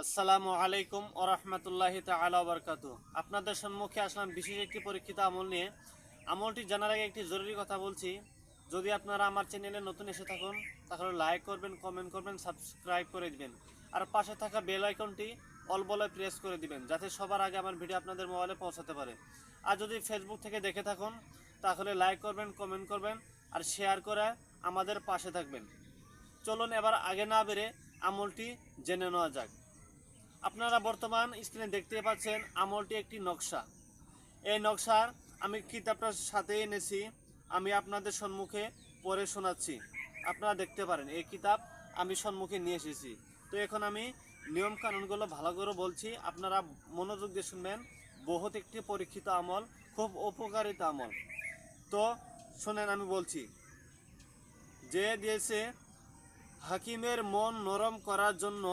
আসসালামু আলাইকুম ও রহমতুল্লাহ তালাবরকাত আপনাদের সম্মুখে আসলাম বিশেষ একটি পরীক্ষিত আমল নিয়ে। আমলটি জানার আগে একটি জরুরি কথা বলছি। যদি আপনারা আমার চ্যানেলে নতুন এসে থাকুন, তাহলে লাইক করবেন, কমেন্ট করবেন, সাবস্ক্রাইব করে দিবেন। আর পাশে থাকা বেল আইকনটি অল প্রেস করে দিবেন, যাতে সবার আগে আমার ভিডিও আপনাদের মোবাইলে পৌঁছাতে পারে। আর যদি ফেসবুক থেকে দেখে থাকুন, তাহলে লাইক করবেন, কমেন্ট করবেন, আর শেয়ার করে আমাদের পাশে থাকবেন। চলুন এবার আগে না বেড়ে আমলটি জেনে নেওয়া যাক। আপনারা বর্তমান স্ক্রিনে দেখতে পাচ্ছেন আমলটি একটি নকশা। এই নকশার আমি কিতাবটার সাথে এনেছি, আমি আপনাদের সম্মুখে পড়ে শোনাচ্ছি। আপনারা দেখতে পারেন, এই কিতাব আমি সম্মুখে নিয়ে এসেছি। তো এখন আমি নিয়ম কানুনগুলো ভালো করে বলছি, আপনারা মনোযোগ দিয়ে শুনবেন। বহুত একটি পরীক্ষিত আমল, খুব উপকারিতা আমল। তো শোনেন, আমি বলছি, যে দিয়েছে হাকিমের মন নরম করার জন্য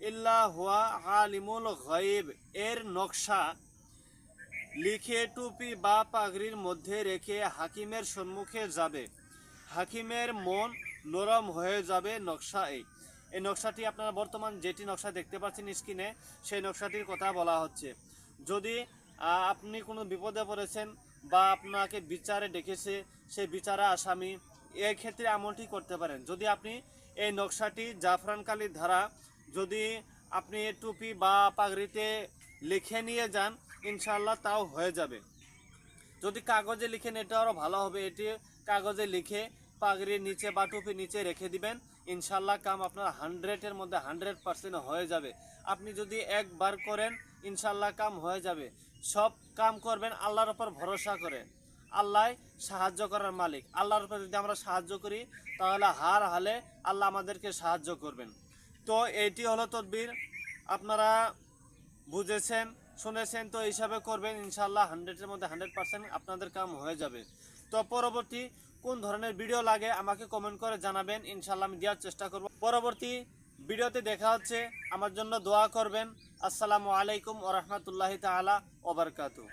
ইল্লা হুয়া আলিমুল গায়েব। এর নকশা লিখে টুপি বা পাগড়ির মধ্যে রেখে হাকিমের সম্মুখে যাবে। হাকিমের মন নরম হয়ে যাবে নকশা এই। এই নকশাটি আপনারা বর্তমান যেটি নকশা দেখতে পাচ্ছেন স্ক্রিনে, সেই নকশাটির কথা বলা হচ্ছে। যদি আপনি কোনো বিপদে পড়েছেন বা আপনাকে বিচারে ডেকেছে সেই বিচারে আসামি এই ক্ষেত্রে আমলটি করতে পারেন। যদি আপনি এই নকশাটি জাফরান কালির ধারা যদি আপনি টুপি বা পাগড়িতে লিখে নিয়ে যান ইনশাল্লাহ তাও হয়ে যাবে। যদি কাগজে লিখেন, এটা আরও ভালো হবে। এটি কাগজে লিখে পাগড়ির নিচে বা টুপির নিচে রেখে দিবেন ইনশাল্লাহ কাম আপনার হান্ড্রেডের মধ্যে হান্ড্রেড পার্সেন্ট হয়ে যাবে। আপনি যদি একবার করেন ইনশাল্লাহ কাম হয়ে যাবে। সব কাম করবেন আল্লাহর উপর ভরসা করে। আল্লাহ সাহায্য করার মালিক। আল্লাহর উপর যদি আমরা সাহায্য করি, তাহলে হার হালে আল্লাহ আমাদেরকে সাহায্য করবেন। তো এটি হলো তদবির। আপনারা বুঝেছেন, শুনেছেন, তো হিসাবে করবেন ইনশাল্লাহ হান্ড্রেডের মধ্যে হান্ড্রেড পার্সেন্ট আপনাদের কাম হয়ে যাবে। তো পরবর্তী কোন ধরনের ভিডিও লাগে আমাকে কমেন্ট করে জানাবেন ইনশাল্লাহ আমি দেওয়ার চেষ্টা করব। পরবর্তী ভিডিওতে দেখা হচ্ছে, আমার জন্য দোয়া করবেন। আসসালামু আলাইকুম ওরহমতুল্লাহি তালা ওবরকাতু